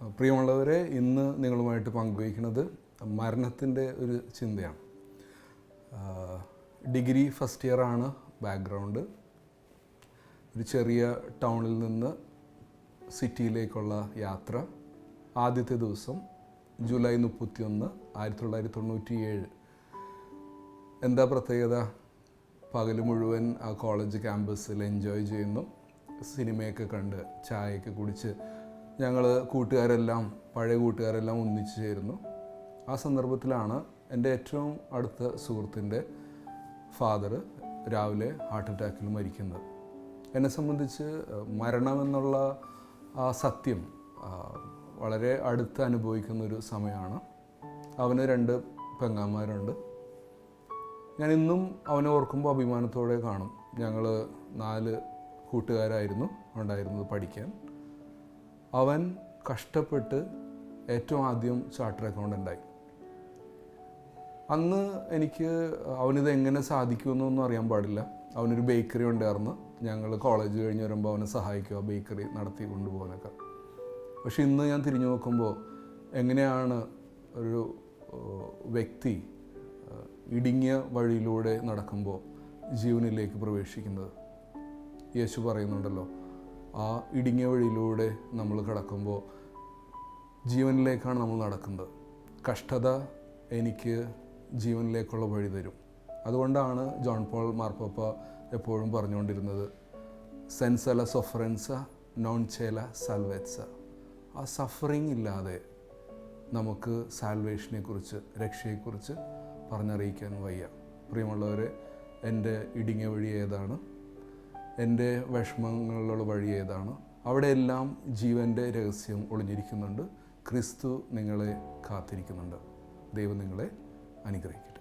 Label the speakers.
Speaker 1: പ്രിയമുള്ളവരെ ഇന്ന് നിങ്ങളുമായിട്ട് പങ്കുവയ്ക്കുന്നത് മരണത്തിന്റെ ഒരു ചിന്തയാണ്. ഡിഗ്രി ഫസ്റ്റ് ഇയർ ആണ് ബാക്ക്ഗ്രൗണ്ട്. ഒരു ചെറിയ ടൗണിൽ നിന്ന് സിറ്റിയിലേക്കുള്ള യാത്ര. ആദ്യത്തെ ദിവസം ജൂലൈ മുപ്പത്തിയൊന്ന് ആയിരത്തി തൊള്ളായിരത്തി തൊണ്ണൂറ്റി ഏഴ് എന്താ പ്രത്യേകത? പകൽ മുഴുവൻ ആ കോളേജ് ക്യാമ്പസിൽ എൻജോയ് ചെയ്യുന്നു. സിനിമയൊക്കെ കണ്ട് ചായയൊക്കെ കുടിച്ച് ഞങ്ങൾ കൂട്ടുകാരെല്ലാം പഴയ കൂട്ടുകാരെല്ലാം ഒന്നിച്ചു ചേരുന്നു. ആ സന്ദർഭത്തിലാണ് എന്റെ ഏറ്റവും അടുത്ത സുഹൃത്തിന്റെ ഫാദർ രാവിലെ ഹാർട്ട് അറ്റാക്കിൽ മരിക്കുന്നത് എന്നെ സംബന്ധിച്ച് മരണമെന്നുള്ള ആ സത്യം വളരെ അടുത്ത് അനുഭവിക്കുന്ന ഒരു സമയമാണ്. അവന് രണ്ട് പെങ്ങാന്മാരുണ്ട്. ഞാൻ ഇന്നും അവനെ ഓർക്കുമ്പോൾ അഭിമാനത്തോടെ കാണും. ഞങ്ങൾ നാല് കൂട്ടുകാരായിരുന്നു ഉണ്ടായിരുന്നത് പഠിക്കാൻ. അവൻ കഷ്ടപ്പെട്ട് ഏറ്റവും ആദ്യം ചാർട്ടർ അക്കൗണ്ടന്റായി അന്ന് എനിക്ക് അവനിത് എങ്ങനെ സാധിക്കുമെന്നൊന്നും അറിയാൻ പാടില്ല. അവനൊരു ബേക്കറി ഉണ്ടായിരുന്നു. ഞങ്ങൾ കോളേജ് കഴിഞ്ഞ് വരുമ്പോൾ അവനെ സഹായിക്കുക ബേക്കറി നടത്തി കൊണ്ടുപോകാനൊക്കെ. പക്ഷെ ഇന്ന് ഞാൻ തിരിഞ്ഞു നോക്കുമ്പോൾ എങ്ങനെയാണ് ഒരു വ്യക്തി ഇടുങ്ങിയ വഴിയിലൂടെ നടക്കുമ്പോൾ ജീവനിലേക്ക് പ്രവേശിക്കുന്നത്? യേശു പറയുന്നുണ്ടല്ലോ ആ ഇടുങ്ങിയ വഴിയിലൂടെ നമ്മൾ കിടക്കുമ്പോൾ ജീവനിലേക്കാണ് നമ്മൾ നടക്കുന്നത്. കഷ്ടത എനിക്ക് ജീവനിലേക്കുള്ള വഴി തരും. അതുകൊണ്ടാണ് ജോൺ പോൾ മാർപ്പാപ്പ എപ്പോഴും പറഞ്ഞുകൊണ്ടിരുന്നത് സെൻസല സൊഫറൻസ നോൺ ചേല സാൽവേറ്റ്സ ആ സഫറിങ് ഇല്ലാതെ നമുക്ക് സാൽവേഷനെക്കുറിച്ച് രക്ഷയെക്കുറിച്ച് പറഞ്ഞറിയിക്കാൻ വയ്യ. പ്രിയമുള്ളവരെ എന്റെ ഇടുങ്ങിയ വഴി ഏതാണ്? എന്റെ വിഷമങ്ങളിലുള്ള വഴി ഏതാണ്? അവിടെയെല്ലാം ജീവന്റെ രഹസ്യം ഒളിഞ്ഞിരിക്കുന്നുണ്ട്. ക്രിസ്തു നിങ്ങളെ കാത്തിരിക്കുന്നുണ്ട്. ദൈവം നിങ്ങളെ അനുഗ്രഹിക്കട്ടെ.